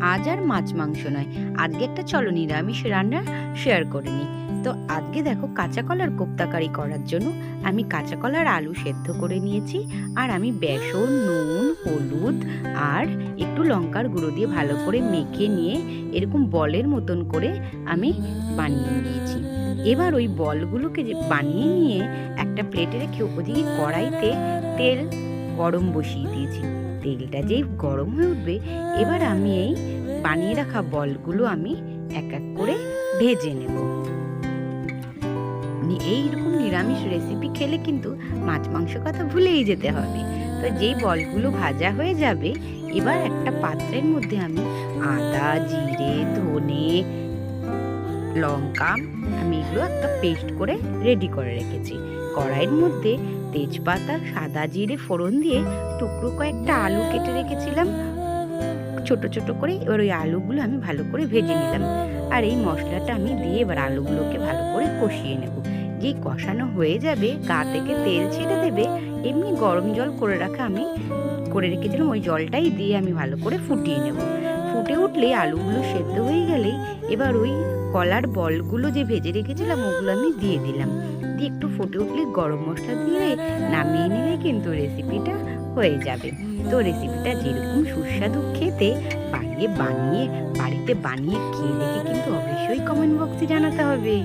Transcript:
আজ আর মাছ মাংস নয়। আজকে একটা চলো নিরামিষ রান্না শেয়ার করে নিই। তো আজকে দেখো কাঁচা কলার কোপ্তাকারি করার জন্য আমি কাঁচা কলার আলু সেদ্ধ করে নিয়েছি আর আমি বেসন, নুন, হলুদ আর একটু লঙ্কার গুঁড়ো দিয়ে ভালো করে মেখে নিয়ে এরকম বলের মতন করে আমি বানিয়ে নিয়েছি। এবার ওই বলগুলোকে যে বানিয়ে নিয়ে একটা প্লেটে রেখে ওদিকে কড়াইতে তেল গরম বসিয়ে দিয়েছি। তেলটা যেই গরম হয়ে উঠবে, এবার আমি এই বানিয়ে রাখা বলগুলো আমি এক এক করে ভেজে নেব। নি- এইরকম নিরামিষ রেসিপি খেলে কিন্তু মাছ মাংস কথা ভুলেই যেতে হবে। তো যেই বলগুলো ভাজা হয়ে যাবে, এবার একটা পাত্রের মধ্যে আমি আদা, জিরে, ধনে, লঙ্কা, আমি এগুলো একটা পেস্ট করে রেডি করে রেখেছি। কড়াইয়ের মধ্যে তেজপাতা, সাদা জিরে, ফোড়ন দিয়ে টুকরো কয়েকটা আলু কেটে রেখেছিলাম। ছোট ছোট করে এবার ওই আলুগুলো আমি ভালো করে ভেজে নিলাম। আর এই মশলাটা আমি দিয়ে এবার আলুগুলোকে ভালো করে কষিয়ে নেব। যেই কষানো হয়ে যাবে, গা থেকে তেল ছেড়ে দেবে, এমনি গরম জল করে রাখা আমি করে রেখেছিলাম, ওই জলটাই দিয়ে আমি ভালো করে ফুটিয়ে নেব। ফুটে উঠলে আলুগুলো সেদ্ধ হয়ে গেলে এবার ওই কলার বলগুলো যে ভেজে রেখেছিলাম, ওগুলো আমি দিয়ে দিলাম। দিয়ে একটু ফুটে উঠলে গরম মশলা দিয়ে নামিয়ে নিলে কিন্তু রেসিপিটা হয়ে যাবে। তো রেসিপিটা যেরকম সুস্বাদু খেতে বাড়িয়ে বানিয়ে, বাড়িতে বানিয়ে খেয়ে দেখে কিন্তু অবশ্যই কমেন্ট বক্সে জানাতে হবে।